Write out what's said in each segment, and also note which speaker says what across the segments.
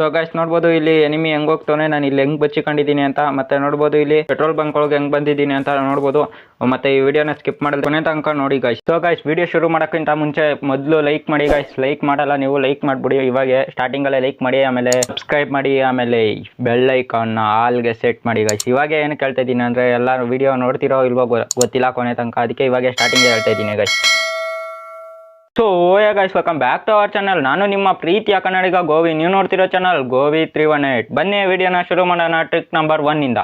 Speaker 1: So guys ನೋಡ್ಬೋದು ಇಲ್ಲಿ enemy ಹೆಂಗ್ ಹೋಗ್ತಾನೆ ನಾನು ಇಲ್ಲಿ ಹೆಂಗ್ ಬಚ್ಚಿಕೊಂಡಿದ್ದೀನಿ ಅಂತ, ಮತ್ತೆ ನೋಡ್ಬೋದು ಇಲ್ಲಿ ಪೆಟ್ರೋಲ್ ಬಂಕ್ ಒಳಗೆ ಹೆಂಗ್ ಬಂದಿದ್ದೀನಿ ಅಂತ ನೋಡ್ಬೋದು. ಮತ್ತೆ ಈ ವಿಡಿಯೋನ ಸ್ಕಿಪ್ ಮಾಡಲ್ ಕೊನೆ ತನಕ ನೋಡಿ ಗಾಯ್ಸ್ ಸೊ ಗಾಯ್ಸ್ ವಿಡಿಯೋ ಶುರು ಮಾಡೋಕ್ಕಿಂತ ಮುಂಚೆ ಮೊದಲು ಲೈಕ್ ಮಾಡಿ ಗಾಯ್ಸ್ ಲೈಕ್ ಮಾಡಲ್ಲ ನೀವು ಲೈಕ್ ಮಾಡ್ಬಿಡಿ. ಇವಾಗ ಸ್ಟಾರ್ಟಿಂಗಲ್ಲೇ ಲೈಕ್ ಮಾಡಿ, ಆಮೇಲೆ ಸಬ್ಸ್ಕ್ರೈಬ್ ಮಾಡಿ, ಆಮೇಲೆ ಬೆಲ್ ಐಕಾನ್ ಆಲ್ಗೆ ಸೆಟ್ ಮಾಡಿ ಗಾಯ್ಸ್ ಇವಾಗ ಏನು ಕೇಳ್ತಾ ಇದ್ದೀನಿ ಅಂದ್ರೆ, ಎಲ್ಲರೂ ವಿಡಿಯೋ ನೋಡ್ತಿರೋ ಇಲ್ವೋ ಗೊತ್ತಿಲ್ಲ ಕೊನೆ ತನಕ. ಅದಕ್ಕೆ ಇವಾಗ ಸ್ಟಾರ್ಟಿಂಗ್ ಹೇಳ್ತಾ ಇದ್ದೀನಿ guys so ಓಯ guys welcome back to our channel ನಾನು ನಿಮ್ಮ ಪ್ರೀತಿಯ ಕನ್ನಡಿಗ ಗೋವಿ. ನೀವು ನೋಡ್ತಿರೋ channel Govi three one eight ಬನ್ನಿ, ವಿಡಿಯೋನ ಶುರು ಮಾಡೋಣ trick number ಒನ್ನಿಂದ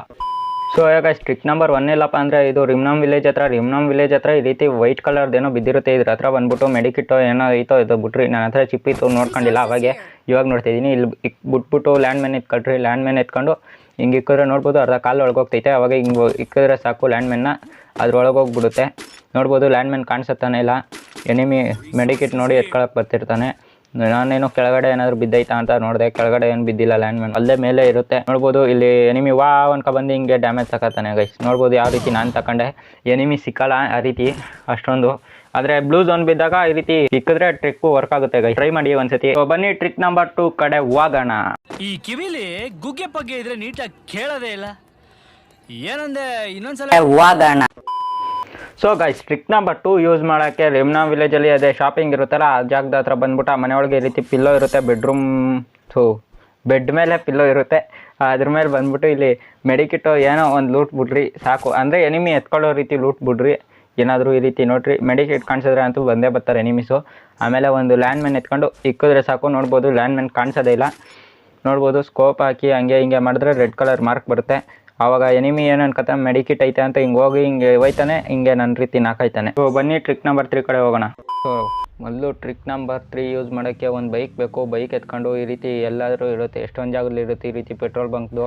Speaker 1: so guys trick number one ಇಲ್ಲಪ್ಪ ಅಂದರೆ ಇದು ರಿಮ್ನಮ್ ವಿಲೇಜ್ ಹತ್ರ. ರಿಮ್ನಮ್ ವಿಲೇಜ್ ಹತ್ರ ಈ ರೀತಿ ವೈಟ್ ಕಲರ್ದೇನೋ ಬಿದ್ದಿರುತ್ತೆ. ಇದ್ರ ಹತ್ರ ಬಂದ್ಬಿಟ್ಟು ಮೆಡಿಕಿಟ್ಟು ಏನೋ ಐತೋ ಇದು ಬಿಟ್ರಿ. ನನ್ನ ಹತ್ರ ಚಿಪ್ಪಿತ್ತು ನೋಡ್ಕೊಂಡಿಲ್ಲ ಅವಾಗೆ. ಇವಾಗ ನೋಡ್ತಿದ್ದೀನಿ. ಇಲ್ಲಿ ಇಕ್ ಬಿಟ್ಬಿಟ್ಟು ಲ್ಯಾಂಡ್ ಮ್ಯಾನ್ ಎತ್ಕೊಳ್ರಿ. ಲ್ಯಾಂಡ್ ಮ್ಯಾನ್ ಎತ್ಕೊಂಡು ಹಿಂಗೆ ಇಕ್ಕಿದ್ರೆ ನೋಡ್ಬೋದು, ಅರ್ಧ ಕಾಲು ಒಳಗೋಗ್ತೈತೆ. ಅವಾಗ ಹಿಂಗೆ ಇಕ್ಕಿದ್ರೆ ಸಾಕು ಲ್ಯಾಂಡ್ ಮ್ಯಾನ್ನ ಅದ್ರೊಳಗೆ ಹೋಗ್ಬಿಡುತ್ತೆ. ನೋಡ್ಬೋದು ಲ್ಯಾಂಡ್ ಮ್ಯಾನ್ ಕಾಣಿಸುತ್ತಾನೆ ಇಲ್ಲ. ಎನಿಮಿ ಮೆಡಿಕಿಟ್ ನೋಡಿ ಎತ್ಕೊಳಕ್ಕೆ ಬರ್ತಿರ್ತಾನೆ. ನಾನೇನು ಕೆಳಗಡೆ ಏನಾದ್ರು ಬಿದ್ದೈತಾ ಅಂತ ನೋಡಿದೆ ಕೆಳಗಡೆ ಏನು ಬಿದ್ದಿಲ್ಲ ಲ್ಯಾಂಡ್ ಮ್ಯಾನ್. ಅಲ್ಲೇ ಮೇಲೆ ಇರುತ್ತೆ. ನೋಡ್ಬೋದು ಇಲ್ಲಿ ಎನಿಮಿ ವಾ ಅನ್ಕ ಬಂದು ಹಿಂಗೆ ಡ್ಯಾಮೇಜ್ ತಗೋತಾನೆ ಗೈಸ್ ನೋಡ್ಬೋದು ಯಾವ ರೀತಿ ನಾನು ತಗೊಂಡೆ ಎನಿಮಿ ಸಿಕ್ಕಲ್ಲ ಆ ರೀತಿ ಅಷ್ಟೊಂದು. ಆದರೆ ಬ್ಲೂ ಝೋನ್ ಬಿದ್ದಾಗ ಈ ರೀತಿ ಸಿಕ್ಕಿದ್ರೆ ಟ್ರಿಕ್ ವರ್ಕ್ ಆಗುತ್ತೆ ಗೈಸ್ ಟ್ರೈ ಮಾಡಿ ಒಂದ್ಸತಿ. ಬನ್ನಿ ಟ್ರಿಕ್ ನಂಬರ್ ಟು ಕಡೆ ಹೋಗೋಣ.
Speaker 2: ಈ ಕಿವಿಲಿ ಗುಗ್ಗೆ ಪಗ್ಗೆ ಇದ್ರೆ ನೀಟಾಗಿ ಕೇಳೋದೇ ಇಲ್ಲ. ಏನಂದೆ ಇನ್ನೊಂದ್ಸಲ?
Speaker 3: ಹೋಗೋಣ.
Speaker 1: So guys trick number two use ಮಾಡೋಕ್ಕೆ ರೆಮ್ನಾ ವಿಲೇಜಲ್ಲಿ ಅದೇ ಶಾಪಿಂಗ್ ಇರುತ್ತಲ್ಲ, ಆ ಜಾಗದ ಹತ್ರ ಬಂದ್ಬಿಟ್ಟು ಮನೆಯೊಳಗೆ ಈ ರೀತಿ ಪಿಲ್ಲೋ ಇರುತ್ತೆ ಬೆಡ್ರೂಮ್ ಥೂ ಬೆಡ್ ಮೇಲೆ ಪಿಲ್ಲೋ ಇರುತ್ತೆ. ಅದ್ರ ಮೇಲೆ ಬಂದ್ಬಿಟ್ಟು ಇಲ್ಲಿ ಮೆಡಿಕಿಟೋ ಏನೋ ಒಂದು ಲೂಟ್ ಬಿಡ್ರಿ, ಸಾಕು. ಅಂದರೆ ಎನಿಮಿ ಎತ್ಕೊಳ್ಳೋ ರೀತಿ ಲೂಟ್ ಬಿಡ್ರಿ. ಏನಾದರೂ ಈ ರೀತಿ ನೋಡ್ರಿ. ಮೆಡಿಕಿಟ್ ಕಾಣಿಸಿದ್ರೆ ಅಂತೂ ಬಂದೇ ಬರ್ತಾರೆ ಎನಿಮಿಸು ಆಮೇಲೆ ಒಂದು ಲ್ಯಾಂಡ್ ಮ್ಯಾನ್ ಎತ್ಕೊಂಡು ಇಕ್ಕಿದ್ರೆ ಸಾಕು. ನೋಡ್ಬೋದು ಲ್ಯಾಂಡ್ ಮ್ಯಾನ್ ಕಾಣಿಸೋದೇ ಇಲ್ಲ. ನೋಡ್ಬೋದು ಸ್ಕೋಪ್ ಹಾಕಿ ಹಂಗೆ ಹಿಂಗೆ ಮಾಡಿದ್ರೆ ರೆಡ್ ಕಲರ್ ಮಾರ್ಕ್ ಬರುತ್ತೆ. ಆವಾಗ ಎನಿಮಿ ಏನು ಅನ್ಕತ ಮೆಡಿಕಿಟ್ ಐತೆ ಅಂತ ಹಿಂಗೆ ಹೋಗಿ ಹಿಂಗೆ ಹೋಯ್ತಾನೆ, ಹಿಂಗೆ ನನ್ನ ರೀತಿ ನಾಕಾಯ್ತಾನೆ. ಸೊ ಬನ್ನಿ ಟ್ರಿಕ್ ನಂಬರ್ ತ್ರೀ ಕಡೆ ಹೋಗೋಣ. ಸೊ ಮೊದಲು ಟ್ರಿಕ್ ನಂಬರ್ ತ್ರೀ ಯೂಸ್ ಮಾಡೋಕ್ಕೆ ಒಂದು ಬೈಕ್ ಬೇಕು. ಬೈಕ್ ಎತ್ಕೊಂಡು ಈ ರೀತಿ ಎಲ್ಲಾದರೂ ಇರುತ್ತೆ. ಎಷ್ಟೊಂದು ಜಾಗದಲ್ಲಿ ಇರುತ್ತೆ ಈ ರೀತಿ ಪೆಟ್ರೋಲ್ ಬಂಕ್ದು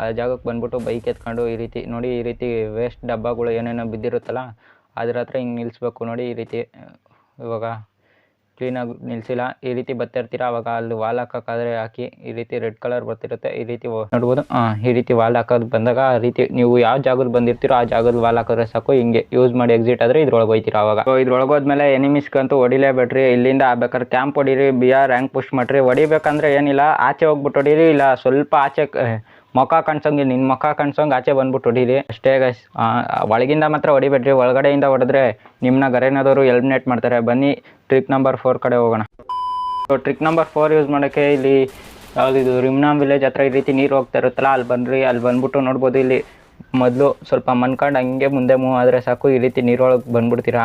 Speaker 1: ಆ ಜಾಗಕ್ಕೆ ಬಂದ್ಬಿಟ್ಟು ಬೈಕ್ ಎತ್ಕೊಂಡು ಈ ರೀತಿ, ನೋಡಿ ಈ ರೀತಿ ವೇಸ್ಟ್ ಡಬ್ಬಗಳು ಏನೇನೋ ಬಿದ್ದಿರುತ್ತಲ್ಲ, ಅದ್ರ ಹತ್ರ ಹಿಂಗೆ ನಿಲ್ಲಿಸ್ಬೇಕು ನೋಡಿ ಈ ರೀತಿ. ಇವಾಗ ಕ್ಲೀನಾಗಿ ನಿಲ್ಲಿಸಿಲ್ಲ ಈ ರೀತಿ ಬರ್ತಿರ್ತೀರ? ಅವಾಗ ಅಲ್ಲಿ ವಾಲ್ ಹಾಕೋಕ್ಕಾದ್ರೆ ಹಾಕಿ ಈ ರೀತಿ ರೆಡ್ ಕಲರ್ ಬರ್ತಿರುತ್ತೆ. ಈ ರೀತಿ ನೋಡ್ಬೋದು. ಈ ರೀತಿ ವಾಲ್ ಹಾಕೋದು ಬಂದಾಗ ಆ ರೀತಿ ನೀವು ಯಾವ ಜಾಗದ ಬಂದಿರ್ತೀರೋ ಆ ಜಾಗದ ವಾಲ್ ಹಾಕಿದ್ರೆ ಸಾಕು. ಹಿಂಗೆ ಯೂಸ್ ಮಾಡಿ ಎಕ್ಸಿಟ್ ಆದರೆ ಇದ್ರೊಳಗೆ ಹೋಯ್ತೀರ ಅವಾಗ. ಇದ್ರೊಳಗೆ ಹೋದ್ಮೇಲೆ ಎನಿಮಿಸ್ಗಂತೂ ಹೊಡಿಲೇಬೇಡ್ರಿ. ಇಲ್ಲಿಂದ ಬೇಕಾದ್ರೆ ಕ್ಯಾಂಪ್ ಹೊಡೀರಿ. ಆರ್ ರ್ಯಾಂಕ್ ಪುಷ್ ಮಾಡ್ರಿ. ಹೊಡಿಬೇಕಂದ್ರೆ ಏನಿಲ್ಲ. ಆಚೆ ಹೋಗ್ಬಿಟ್ಟು ಹೊಡೀರಿ. ಇಲ್ಲ, ಸ್ವಲ್ಪ ಆಚೆ ಮುಖ ಕಾಣಿಸೋಂಗೆ ನಿನ್ನ ಮುಖ ಕಾಣಿಸೋಂಗೆ ಆಚೆ ಬಂದ್ಬಿಟ್ಟು ಹೊಡೀರಿ. ಅಷ್ಟೇ ಗೈಸ್ ಒಳಗಿಂದ ಮಾತ್ರ ಹೊಡಿಬೇಡ್ರಿ. ಒಳಗಡೆಯಿಂದ ಹೊಡೆದ್ರೆ ನಿಮ್ಮನ್ನ ಗರೇನಾದವರು ಎಲಿಮಿನೇಟ್ ಮಾಡ್ತಾರೆ. ಬನ್ನಿ ಟ್ರಿಕ್ ನಂಬರ್ ಫೋರ್ ಕಡೆ ಹೋಗೋಣ. So trick number four use ಮಾಡೋಕ್ಕೆ ಇಲ್ಲಿ ಯಾವುದಿದು ರಿಮ್ನಾಮ್ ವಿಲೇಜ್ ಹತ್ರ ಈ ರೀತಿ ನೀರು ಹೋಗ್ತಾ ಇರುತ್ತಲ್ಲ, ಅಲ್ಲಿ ಬನ್ನಿರಿ ಅಲ್ಲಿ ಬಂದ್ಬಿಟ್ಟು ನೋಡ್ಬೋದು ಇಲ್ಲಿ. ಮೊದಲು ಸ್ವಲ್ಪ ಮನ್ಕೊಂಡು ಹಂಗೆ ಮುಂದೆ ಮೂವ್ ಆದರೆ ಸಾಕು, ಈ ರೀತಿ ನೀರೊಳಗೆ ಬಂದ್ಬಿಡ್ತೀರಾ.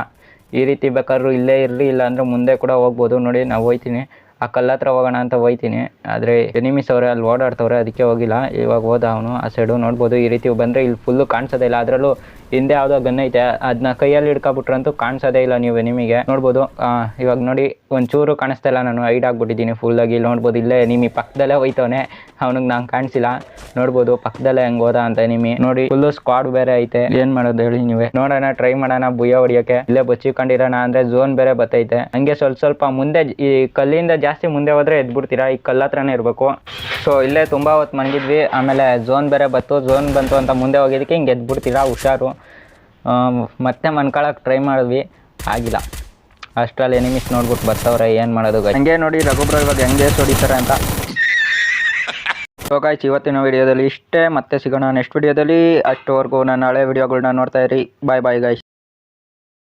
Speaker 1: ಈ ರೀತಿ ಬೇಕಾದ್ರೂ ಇಲ್ಲೇ ಇರಲಿ ಇಲ್ಲ ಮುಂದೆ ಕೂಡ ಹೋಗ್ಬೋದು. ನೋಡಿ, ನಾವು ಹೋಯ್ತೀನಿ. ಆ ಕಲ್ಲ ಹತ್ರ ಹೋಗೋಣ ಅಂತ ಹೋಯ್ತೀನಿ. ಆದರೆ ಎನಿಮಿಸ್ ಅವರೇ ಅಲ್ಲಿ ಓಡಾಡ್ತವ್ರೆ, ಅದಕ್ಕೆ ಹೋಗಿಲ್ಲ. ಇವಾಗ ಹೋದ ಅವನು, ಆ ಸೈಡು ನೋಡ್ಬೋದು. ಈ ರೀತಿ ಬಂದರೆ ಇಲ್ಲಿ ಫುಲ್ಲು ಕಾಣಿಸೋದೇ ಇಲ್ಲ. ಅದರಲ್ಲೂ ಹಿಂದೆ ಯಾವುದೋ ಗನ್ ಐತೆ ಅದನ್ನ ಕೈಯಲ್ಲಿ ಹಿಡ್ಕೊಬಿಟ್ರಂತೂ ಕಾಣಿಸೋದೇ ಇಲ್ಲ ನೀವು ನಿಮಗೆ. ನೋಡ್ಬೋದು. ಇವಾಗ ನೋಡಿ, ಒಂಚೂರು ಕಾಣಿಸ್ತಾ ಇಲ್ಲ ನಾನು. ಹೈಡ್ ಆಗ್ಬಿಟ್ಟಿದ್ದೀನಿ ಫುಲ್ಲಾಗಿ ಇಲ್ಲಿ ನೋಡ್ಬೋದು, ಇಲ್ಲೇ ನಿಮಿ ಪಕ್ಕದಲ್ಲೇ ಹೋಯ್ತವನೆ. ಅವನಿಗೆ ನಂಗೆ ಕಾಣಿಸಿಲ್ಲ. ನೋಡ್ಬೋದು, ಪಕ್ಕದಲ್ಲೇ ಹೆಂಗೆ ಹೋದ ಅಂತ ನಿಮಿ ನೋಡಿ ಫುಲ್ಲು ಸ್ಕ್ವಾಡ್ ಬೇರೆ ಐತೆ. ಏನು ಮಾಡೋದು ಹೇಳಿ ನೀವೇ. ನೋಡೋಣ ಟ್ರೈ ಮಾಡೋಣ ಬುಯ್ಯ ಹೊಡಿಯೋಕೆ ಇಲ್ಲೇ ಬಚ್ಚಿಕೊಂಡಿರೋಣ ಅಂದರೆ ಝೋನ್ ಬೇರೆ ಬತ್ತೈತೆ. ಹಂಗೆ ಸ್ವಲ್ಪ ಸ್ವಲ್ಪ ಮುಂದೆ ಈ ಕಲ್ಲಿಂದ ಜಾಸ್ತಿ ಮುಂದೆ ಹೋದ್ರೆ ಎದ್ಬಿಡ್ತೀರಾ? ಈ ಕಲ್ಲ ಹತ್ರನೇ ಇರಬೇಕು. ಸೊ ಇಲ್ಲೇ ತುಂಬ ಹೊತ್ತು ಮನಗಿದ್ವಿ ಆಮೇಲೆ ಝೋನ್ ಬೇರೆ ಬತ್ತು ಝೋನ್ ಬಂತು ಅಂತ ಮುಂದೆ ಹೋಗಿದ್ದಕ್ಕೆ ಹಿಂಗೆ ಎದ್ಬಿಡ್ತೀರಾ? ಹುಷಾರು. ಮತ್ತೆ ಮನ್ಕೊಳಕ್ಕೆ ಟ್ರೈ ಮಾಡಿದ್ವಿ. ಆಗಿಲ್ಲ. ಅಷ್ಟರಲ್ಲಿ ಎನಿಮಿಸ್ ನೋಡ್ಬಿಟ್ಟು ಬರ್ತವ್ರೆ. ಏನು ಮಾಡೋದು? ಹಂಗೆ ನೋಡಿ ರಘುಬ್ರ ಇವಾಗ ಹೆಂಗೆ ಹೊಡಿತಾರೆ ಅಂತ. ಸೊ ಗಾಯ್ಸ್ ಇವತ್ತಿನ ವಿಡಿಯೋದಲ್ಲಿ ಇಷ್ಟೇ, ಮತ್ತೆ ಸಿಗೋಣ ನೆಕ್ಸ್ಟ್ ವಿಡಿಯೋದಲ್ಲಿ ಅಷ್ಟುವರೆಗೂ ನಾನು ಹಳೆ ವಿಡಿಯೋಗಳನ್ನ ನೋಡ್ತಾ ಇರಿ. ಬಾಯ್ ಬಾಯ್ ಗಾಯ್ಸ್